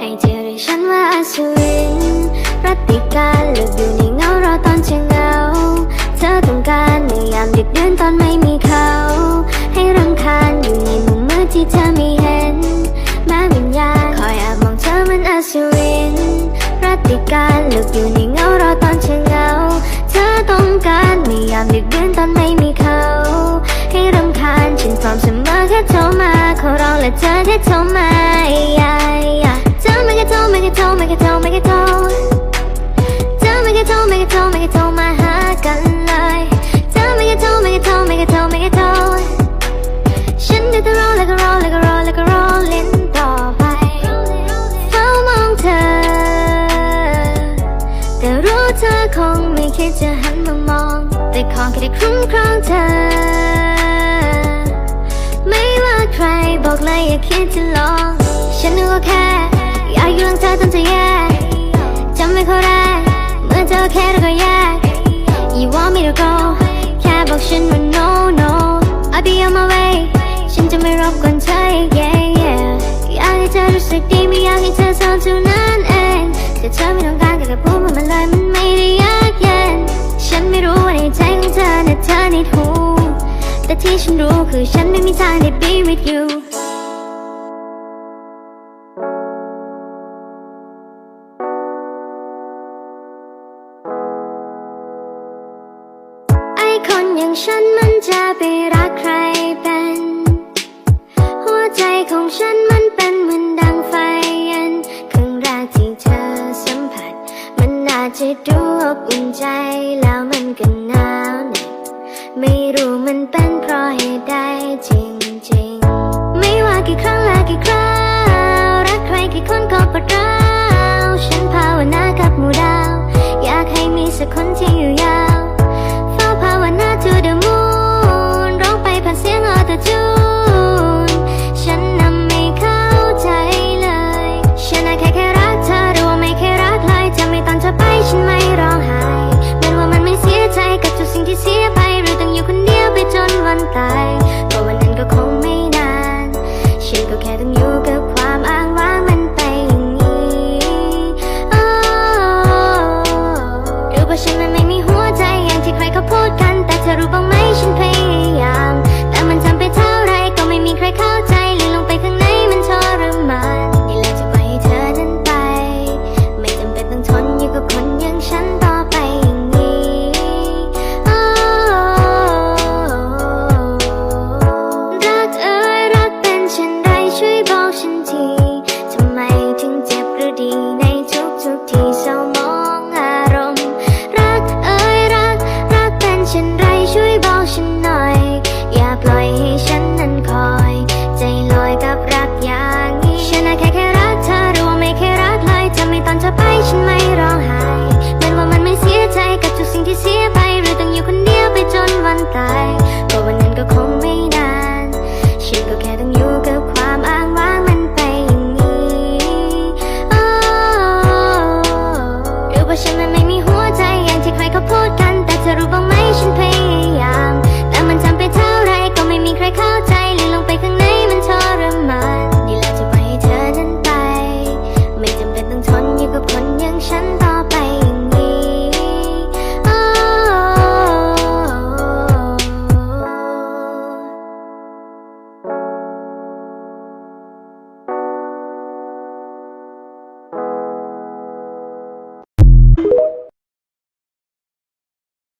ให้เธอเรียกฉันว่าอสุรินรัติการเลือกอยู่ในเงารอตอนเธอเงา เธอต้องการในยามดึกเดินตอนไม่มีเขา ให้รำคาญอยู่ในมุมมืดที่เธอไม่เห็นแม้วิญญาณคอยแอบมองเธอมันอสุรินรัติการเลือกอยู่ในเงารอตอนเธอเงา เธอต้องการในยามดึกเดินตอนไม่มีเขาให้รำคาญฉันพร้อมเสมอแค่โทรมาขอร้องและเธอแค่โทรมา ไม่แค่โทรไม่แค่โทรไม่แค่โทรเธอไม่แค่โทรไม่แค่โทรไม่แค่โทรมาหากันเลยเธอไม่แค่โทรไม่แค่โทรไม่แค่โทรไม่แค่โทรฉันได้แต่รอแล้วก็รอแล้วก็รอแล้วก็รอเล่นต่อไปเฝ้ามองเธอ แต่รู้เธอคงไม่คิดจะหันมามอง แต่ขอแค่ได้คุ้มครองเธอไม่ว่าใครบอกเลยอย่าคิดจะลอง ฉันนึกว่าแค่ อยากอยู่หลังเธอ บอกฉันว่า no no I'll be on my way ฉันจะไม่รบกวนเธอ yeah yeah อยากให้เธอรู้สึกดีไม่อยากให้เธอเศร้าเท่านั้นเองแต่เธอไม่ต้องการก็แค่พูดมันมาเลยมันไม่ได้ยากเย็นฉันไม่รู้ว่าในใจของเธอเนี่ยเธอในหูแต่ที่ฉันรู้คือฉันไม่มีทางได้ be with you อย่างฉันมันจะไปรักใครเป็น หัวใจของฉันมันเป็นเหมือนดังไฟเย็นครั้งแรกที่เธอสัมผัส มันอาจจะดูอบอุ่นใจแล้วมันก็หนาวเหน็บไม่รู้มันเป็นเพราะเหตุใดจริงๆ ไม่ว่ากี่ครั้งและกี่คราวรักใครกี่คนก็ปวดร้าว she made all happy.